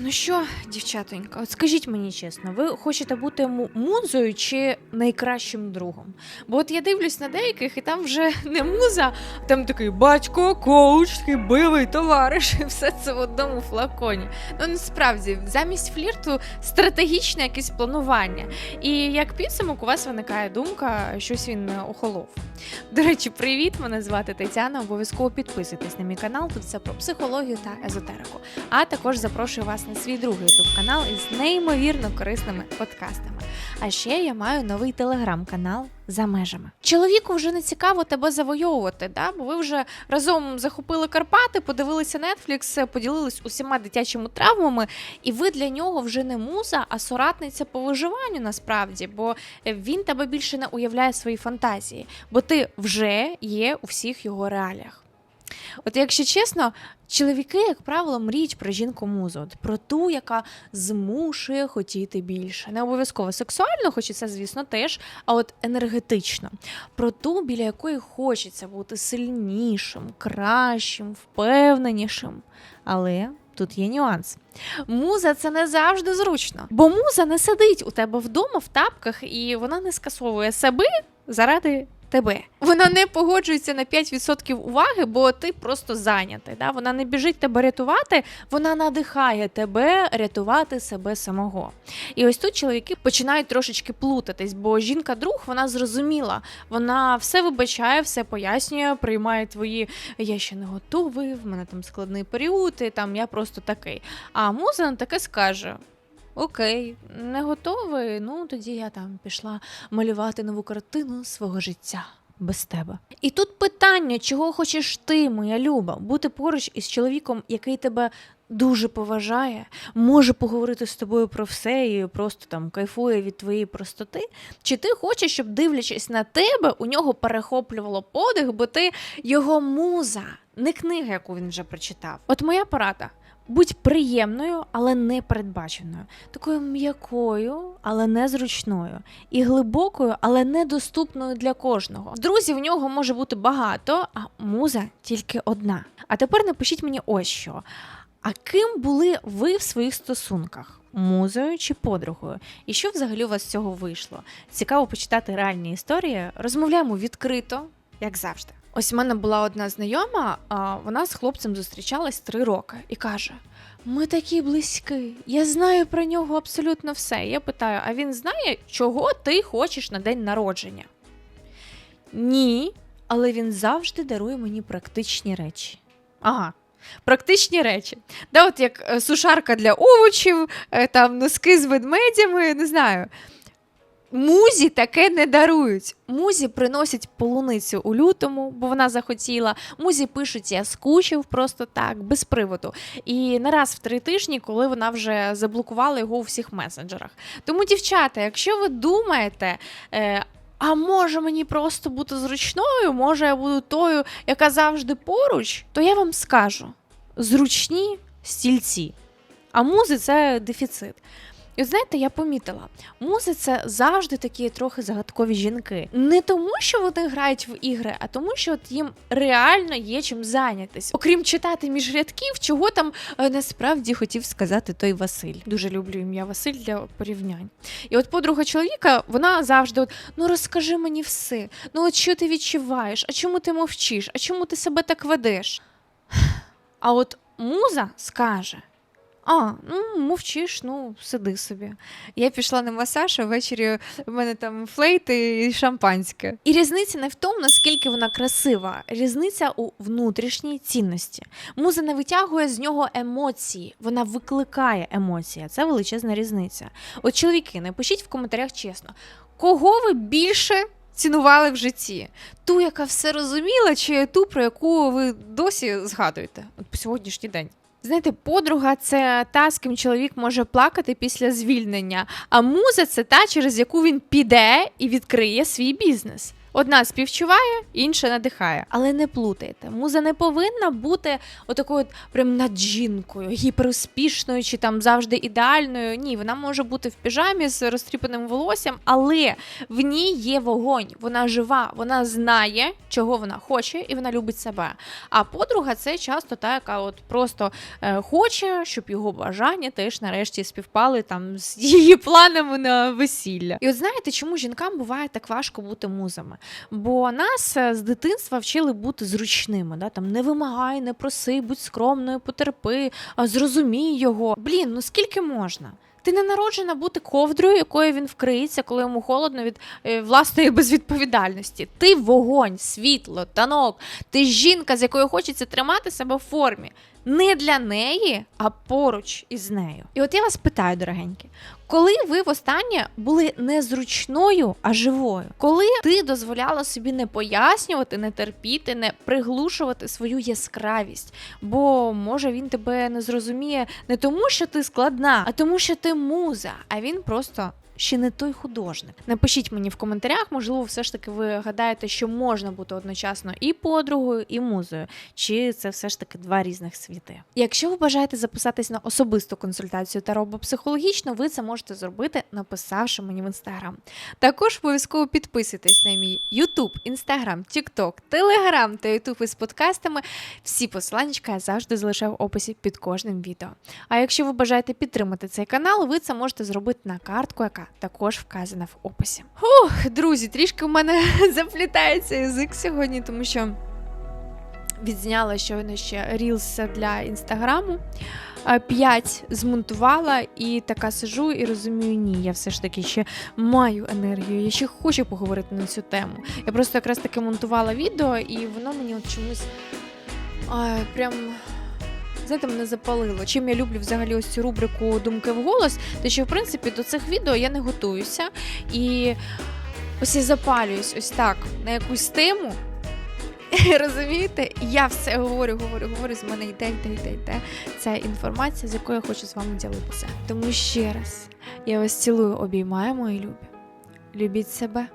Ну що, дівчатонька, от скажіть мені чесно, ви хочете бути му- музою чи найкращим другом? Бо от я дивлюсь на деяких, і там вже не муза, а там такий батько, коуч, такий бойовий товариш, і все це в одному флаконі. Ну насправді, замість флірту стратегічне якесь планування. І як підсумок, у вас виникає думка, щось він охолов. До речі, привіт! Мене звати Тетяна. Обов'язково підписуйтесь на мій канал. Тут все про психологію та езотерику. А також запрошую вас на свій другий youtube канал із неймовірно корисними подкастами. А ще я маю новий телеграм-канал за межами. Чоловіку вже не цікаво тебе завойовувати, да? бо ви вже разом захопили Карпати, подивилися Netflix, поділились усіма дитячими травмами, і ви для нього вже не муза, а соратниця по виживанню насправді, бо він тебе більше не уявляє свої фантазії, бо ти вже є у всіх його реаліях. От якщо чесно, чоловіки, як правило, мріють про жінку музу, про ту, яка змушує хотіти більше. Не обов'язково сексуально, хоч і це, звісно, теж, а от енергетично. Про ту, біля якої хочеться бути сильнішим, кращим, впевненішим. Але тут є нюанс. Муза це не завжди зручно, бо муза не сидить у тебе вдома в тапках, і вона не скасовує себе заради тебе. Вона не погоджується на 5% уваги, бо ти просто зайнятий. Да? Вона не біжить тебе рятувати, вона надихає тебе рятувати себе самого. І ось тут чоловіки починають трошечки плутатись, бо жінка-друг вона зрозуміла, вона все вибачає, все пояснює, приймає твої я ще не готовий, в мене там складний період, і там я просто такий. А муза на таке скаже. Окей, не готовий. Ну тоді я там пішла малювати нову картину свого життя без тебе. І тут питання, чого хочеш ти, моя люба, бути поруч із чоловіком, який тебе дуже поважає, може поговорити з тобою про все і просто там кайфує від твоєї простоти. Чи ти хочеш, щоб дивлячись на тебе, у нього перехоплювало подих, бо ти його муза, не книга, яку він вже прочитав. От моя порада. Будь приємною, але не передбаченою, такою м'якою, але не зручною, і глибокою, але недоступною для кожного. Друзів в нього може бути багато, а муза тільки одна. А тепер напишіть мені ось що. А ким були ви в своїх стосунках? Музою чи подругою? І що взагалі у вас з цього вийшло? Цікаво почитати реальні історії. Розмовляємо відкрито, як завжди. Ось в мене була одна знайома, вона з хлопцем зустрічалась три роки і каже: Ми такі близькі, я знаю про нього абсолютно все. Я питаю: а він знає, чого ти хочеш на день народження? Ні, але він завжди дарує мені практичні речі. Ага. Практичні речі. Да, от як е, сушарка для овочів, е, там носки з ведмедями, не знаю. Музі таке не дарують. Музі приносять полуницю у лютому, бо вона захотіла. Музі пишуть, я скучив просто так, без приводу. І не раз в три тижні, коли вона вже заблокувала його у всіх месенджерах. Тому, дівчата, якщо ви думаєте. Е, а може мені просто бути зручною, може я буду тою, яка завжди поруч, то я вам скажу: зручні стільці. А музи це дефіцит. І от знаєте, я помітила, музи це завжди такі трохи загадкові жінки. Не тому, що вони грають в ігри, а тому, що от їм реально є чим зайнятись. Окрім читати між рядків, чого там е, насправді хотів сказати той Василь. Дуже люблю ім'я Василь для порівнянь. І от подруга чоловіка, вона завжди от, ну розкажи мені все. Ну от що ти відчуваєш? А чому ти мовчиш? А чому ти себе так ведеш? А от муза скаже. А, ну мовчиш, ну сиди собі. Я пішла на масаж, а ввечері в мене там флейти і шампанське. І різниця не в тому, наскільки вона красива, різниця у внутрішній цінності. Муза не витягує з нього емоції, вона викликає емоції. Це величезна різниця. От чоловіки, напишіть в коментарях чесно, кого ви більше цінували в житті? Ту, яка все розуміла, чи ту, про яку ви досі згадуєте? От по сьогоднішній день. Знаєте, подруга це та, з ким чоловік може плакати після звільнення, а муза це та, через яку він піде і відкриє свій бізнес. Одна співчуває, інша надихає. Але не плутайте. Муза не повинна бути отакою от прям над жінкою, гіперуспішною чи там завжди ідеальною. Ні, вона може бути в піжамі з розтріпаним волоссям, але в ній є вогонь. Вона жива, вона знає, чого вона хоче, і вона любить себе. А подруга це часто та, яка от просто е, хоче, щоб його бажання теж нарешті співпали там з її планами на весілля. І от знаєте, чому жінкам буває так важко бути музами? Бо нас е, з дитинства вчили бути зручними. Да? Там не вимагай, не проси, будь скромною, потерпи, зрозумій його. Блін, ну скільки можна? Ти не народжена бути ковдрою, якою він вкриється, коли йому холодно від е, власної безвідповідальності. Ти вогонь, світло, танок. Ти жінка, з якою хочеться тримати себе в формі. Не для неї, а поруч із нею. І от я вас питаю, дорогенькі, коли ви востаннє були не зручною, а живою? Коли ти дозволяла собі не пояснювати, не терпіти, не приглушувати свою яскравість? Бо може він тебе не зрозуміє не тому, що ти складна, а тому, що ти муза, а він просто. Ще не той художник. Напишіть мені в коментарях, можливо, все ж таки ви гадаєте, що можна бути одночасно і подругою, і музою, чи це все ж таки два різних світи. Якщо ви бажаєте записатись на особисту консультацію та робопсихологічно, ви це можете зробити, написавши мені в інстаграм. Також обов'язково підписуйтесь на мій Ютуб, Інстаграм, Тікток, Телеграм та Ютуб із подкастами. Всі посилання я завжди залишаю в описі під кожним відео. А якщо ви бажаєте підтримати цей канал, ви це можете зробити на картку, яка також вказана в описі. Ух, друзі, трішки в мене заплітається язик сьогодні, тому що відзняла щойно ще рілс для інстаграму. Е, П'ять змонтувала і така сижу і розумію, ні, я все ж таки ще маю енергію, я ще хочу поговорити на цю тему. Я просто якраз таки монтувала відео, і воно мені от чомусь а, прям. Знаєте, мене запалило. Чим я люблю взагалі ось цю рубрику Думки в голос, то що в принципі до цих відео я не готуюся і ось я запалююсь ось так на якусь тему. Розумієте? Я все говорю, говорю, говорю, з мене йде, йде, йде, йде. Це інформація, з якою я хочу з вами ділитися. Тому ще раз я вас цілую, обіймаю, мої любі. Любіть себе.